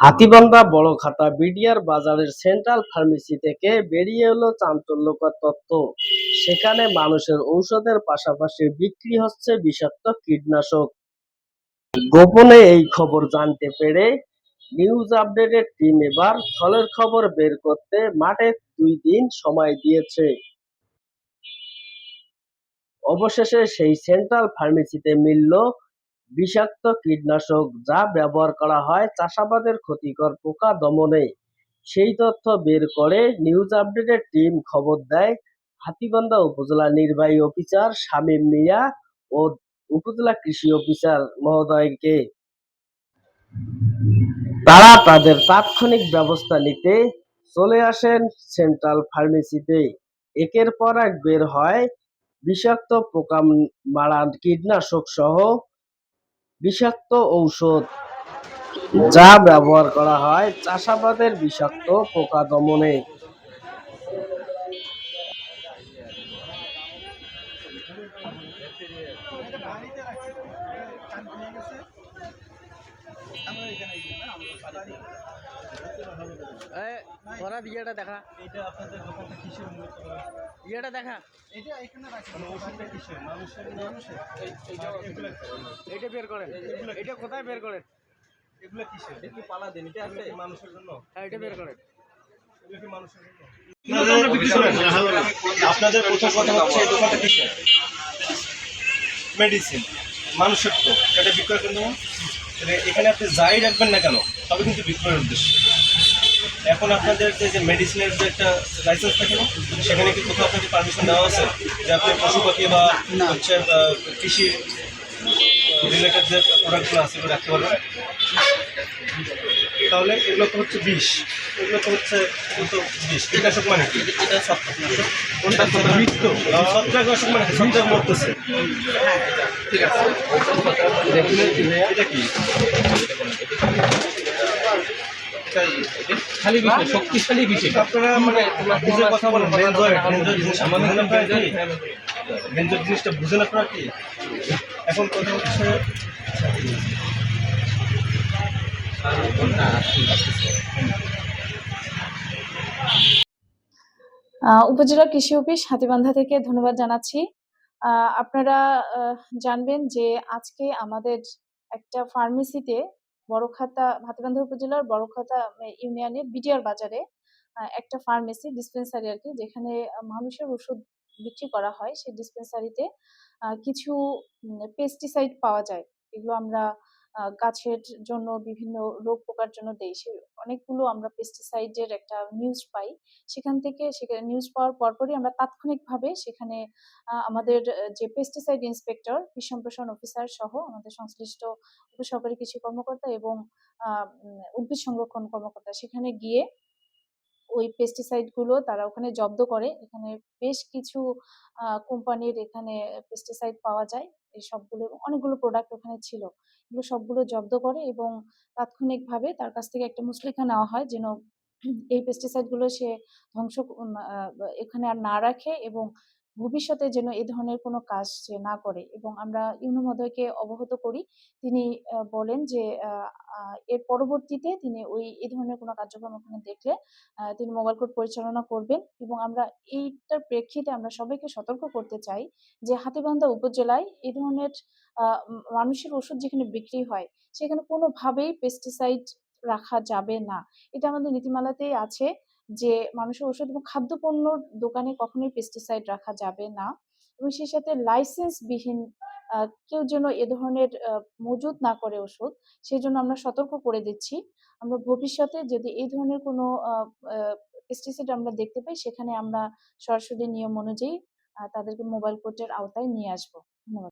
Hatibandha Barakhata BDR বাজারের central pharmacy থেকে বেরিয়ে এলো চাঞ্চল্যকর তথ্য। সেখানে মানুষের ঔষধের পাশাপাশি বিক্রি হচ্ছে বিষাক্ত কীটনাশক। গোপনে এই খবর জানতে পেরে নিউজ আপডেটের টিম এবার ফলের খবর বের করতে মাঠে দুই দিন সময় দিয়েছে। অবশেষে সেই সেন্ট্রাল ফার্মেসিতে মিলল বিষাক্ত কীটনাশক যা ব্যবহার করা হয় চাষাবাদের ক্ষতিকর পোকা দমনে। সেই তথ্য বের করে নিউজ আপডেটের টিম খবর দেয়। হাতীবান্ধা উপজেলা নির্বাহী অফিসার শামীম মিয়া ও উপজেলা কৃষি অফিসার মহোদয়কে। তারা তাদের তাৎক্ষণিক ব্যবস্থা নিতে চলে আসেন সেন্ট্রাল ফার্মেসিতে। একের পর এক বের হয় বিষাক্ত পোকা মারা কীটনাশক সহ বিষাক্ত ঔষধ যা ব্যবহার করা হয় চাষাবাদের বিষাক্ত পোকা দমনে। ওরা ইয়েটা দেখা। এটা আপনাদের দোকানটা কিসের? ইয়েটা দেখা। মানে ওষুধটা কিসের? মানুষের মানুষের? এটা বের করেন। এটা কোথায় বের করেন? এগুলা কিসের? এটা কি পালা দেন? এটা আছে? মানুষের জন্য? হ্যাঁ এটা বের করেন। এগুলা কি মানুষের জন্য? আপনাদের প্রথম কথা হচ্ছে এই দোকানটা কিসের? মেডিসিন মানুষের তো। এটা বিক্রয় কেন্দ্র এখানে আপনি যাই রাখবেন না কেন তবে কিন্তু বিক্রয়ের উদ্দেশ্য। এখন আপনাদের যে যে মেডিসিনের যে একটা লাইসেন্স থাকে না সেখানে কি কোথাও আপনাকে পারমিশন দেওয়া আছে যে আপনি পশু পাখি বা হচ্ছে কৃষির কৃষি রিলেটেড যে প্রোডাক্টগুলো আছে এগুলো রাখতে পারবেন? তাহলে এগুলো তো হচ্ছে বিষ। এগুলো তো হচ্ছে তো বিষ। কীটনাশক মানে কি? কোনটা তো ছত্রাকনাশক মানে কি? ছত্রাক মরতেছে। এটা কি? খালি বিষয় শক্তিশালী বিষয় আপনারা মানে বুঝে কথা বলেন জিনিস জিনিসটা বুঝেন আপনারা কি? এখন কথা হচ্ছে উপজেলা কৃষি অফিস হাতীবান্ধা থেকে ধন্যবাদ জানাচ্ছি। আপনারা জানবেন যে আজকে আমাদের একটা ফার্মেসিতে বড়খাতা, হাতীবান্ধা উপজেলার বড়খাতা ইউনিয়নের বিটিআর বাজারে একটা ফার্মেসি ডিসপেন্সারি আর কি, যেখানে মানুষের ওষুধ বিক্রি করা হয়। সেই ডিসপেন্সারিতে কিছু পেস্টিসাইড পাওয়া যায়। এগুলো আমরা গাছের জন্য বিভিন্ন রোগ পোকার জন্য দেই সে অনেকগুলো আমরা পেস্টিসাইডের একটা নিউজ পাই। সেখান থেকে সেখানে নিউজ পাওয়ার পরপরই আমরা তাৎক্ষণিকভাবে সেখানে আমাদের যে পেস্টিসাইড ইন্সপেক্টর সম্প্রসারণ অফিসার সহ আমাদের সংশ্লিষ্ট উপসহকারী কৃষি কর্মকর্তা এবং উদ্ভিদ সংরক্ষণ কর্মকর্তা সেখানে গিয়ে ওই পেস্টিসাইডগুলো তারা ওখানে জব্দ করে। এখানে বেশ কিছু কোম্পানির এখানে পেস্টিসাইড পাওয়া যায়। এই সবগুলো অনেকগুলো প্রোডাক্ট ওখানে ছিল। এগুলো সবগুলো জব্দ করে এবং তাৎক্ষণিকভাবে তার কাছ থেকে একটা মুসলিখা নেওয়া হয় যেন এই পেস্টিসাইডগুলো সে ধ্বংস এখানে আর না রাখে এবং ভবিষ্যতে যেন এই ধরনের কোনো কাজ সে না করে এবং আমরা ইউনো মহোদয়কে অবগত করি, তিনি বলেন যে এর পরবর্তীতে তিনি ওই এই ধরনের কোনো কার্যক্রম ওখানে দেখলে তিনি মোবাইল কোর্ট পরিচালনা করবেন এবং আমরা এইটার প্রেক্ষিতে আমরা সবাইকে সতর্ক করতে চাই যে, হাতিবান্ধা উপজেলায় এই ধরনের মানুষের ওষুধ যেখানে বিক্রি হয়, সেখানে কোনোভাবেই পেস্টিসাইড রাখা যাবে না। এটা আমাদের নীতিমালাতেই আছে। যে মানুষের ওষুধ এবং খাদ্যপণ্যর দোকানে কখনোই পেস্টিসাইড রাখা যাবে না এবং সেই সাথে লাইসেন্স বিহীন আহ, কেউ যেন এ ধরনের মজুত না করে ওষুধ সেই জন্য আমরা সতর্ক করে দিচ্ছি। আমরা ভবিষ্যতে যদি এই ধরনের কোনো পেস্টিসাইড আমরা দেখতে পাই সেখানে আমরা সরাসরি নিয়ম অনুযায়ী তাদেরকে মোবাইল কোর্টের আওতায় নিয়ে আসব। ধন্যবাদ।